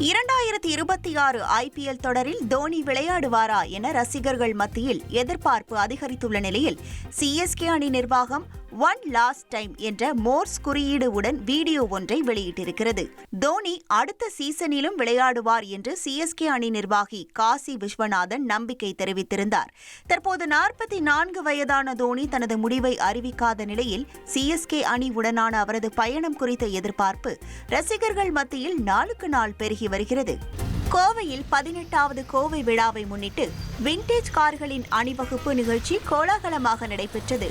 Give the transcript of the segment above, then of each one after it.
இரண்டாயிரத்தி இருபத்தி ஆறு ஐபிஎல் தொடரில் தோனி விளையாடுவாரா என ரசிகர்கள் மத்தியில் எதிர்பார்ப்பு அதிகரித்துள்ள நிலையில் சிஎஸ்கே அணி நிர்வாகம் ஒன் லாஸ்ட் டைம் என்ற மோர்ஸ் குறியீடு உடன் வீடியோ ஒன்றை வெளியிட்டிருக்கிறது. தோனி அடுத்த சீசனிலும் விளையாடுவார் என்று சிஎஸ்கே அணி நிர்வாகி காசி விஸ்வநாதன் நம்பிக்கை தெரிவித்திருந்தார். தற்போது நாற்பத்தி நான்கு வயதான தோனி தனது முடிவை அறிவிக்காத நிலையில் சிஎஸ்கே அணி உடனான அவரது பயணம் குறித்த எதிர்பார்ப்பு ரசிகர்கள் மத்தியில் நாளுக்கு நாள் பெருகி வருகிறது. கோவையில் பதினெட்டாவது கோவை விழாவை முன்னிட்டு விண்டேஜ் கார்களின் அணிவகுப்பு நிகழ்ச்சி கோலாகலமாக நடைபெற்றது.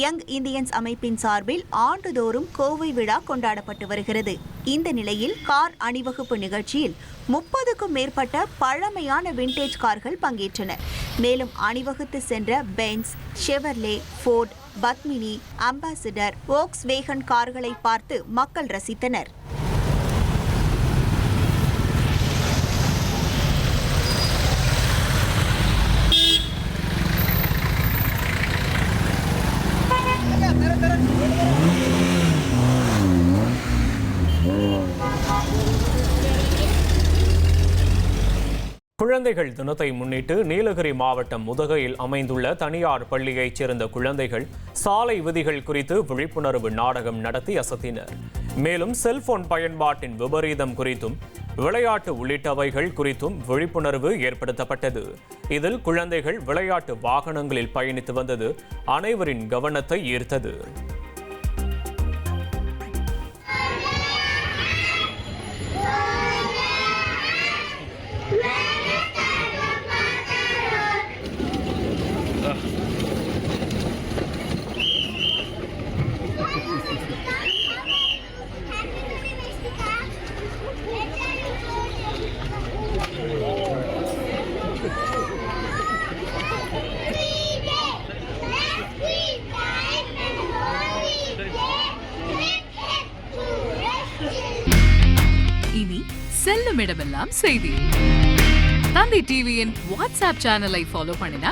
யங் இந்தியன்ஸ் அமைப்பின் சார்பில் ஆண்டுதோறும் கோவை விழா கொண்டாடப்பட்டு வருகிறது. இந்த நிலையில் கார் அணிவகுப்பு நிகழ்ச்சியில் முப்பதுக்கும் மேற்பட்ட பழமையான விண்டேஜ் கார்கள் பங்கேற்றன மேலும் அணிவகுத்து சென்ற Benz Chevrolet Ford Padmini Ambassador Volkswagen கார்களை பார்த்து மக்கள் ரசித்தனர். குழந்தைகள் தினத்தை முன்னிட்டு நீலகிரி மாவட்டம் முதுகையில் அமைந்துள்ள தனியார் பள்ளியைச் சேர்ந்த குழந்தைகள் சாலை விதிகள் குறித்து விழிப்புணர்வு நாடகம் நடத்தி அசத்தினர். மேலும் செல்போன் பயன்பாட்டின் விபரீதம் குறித்தும் விளையாட்டு உள்ளிட்டவைகள் குறித்தும் விழிப்புணர்வு ஏற்படுத்தப்பட்டது. இதில் குழந்தைகள் விளையாட்டு வாகனங்களில் பயணித்து வந்தது அனைவரின் கவனத்தை ஈர்த்தது. இனி செல்லும் இடமெல்லாம் செய்தி தந்தை டிவியின் வாட்ஸ்அப் சேனலை ஃபாலோ பண்ணினா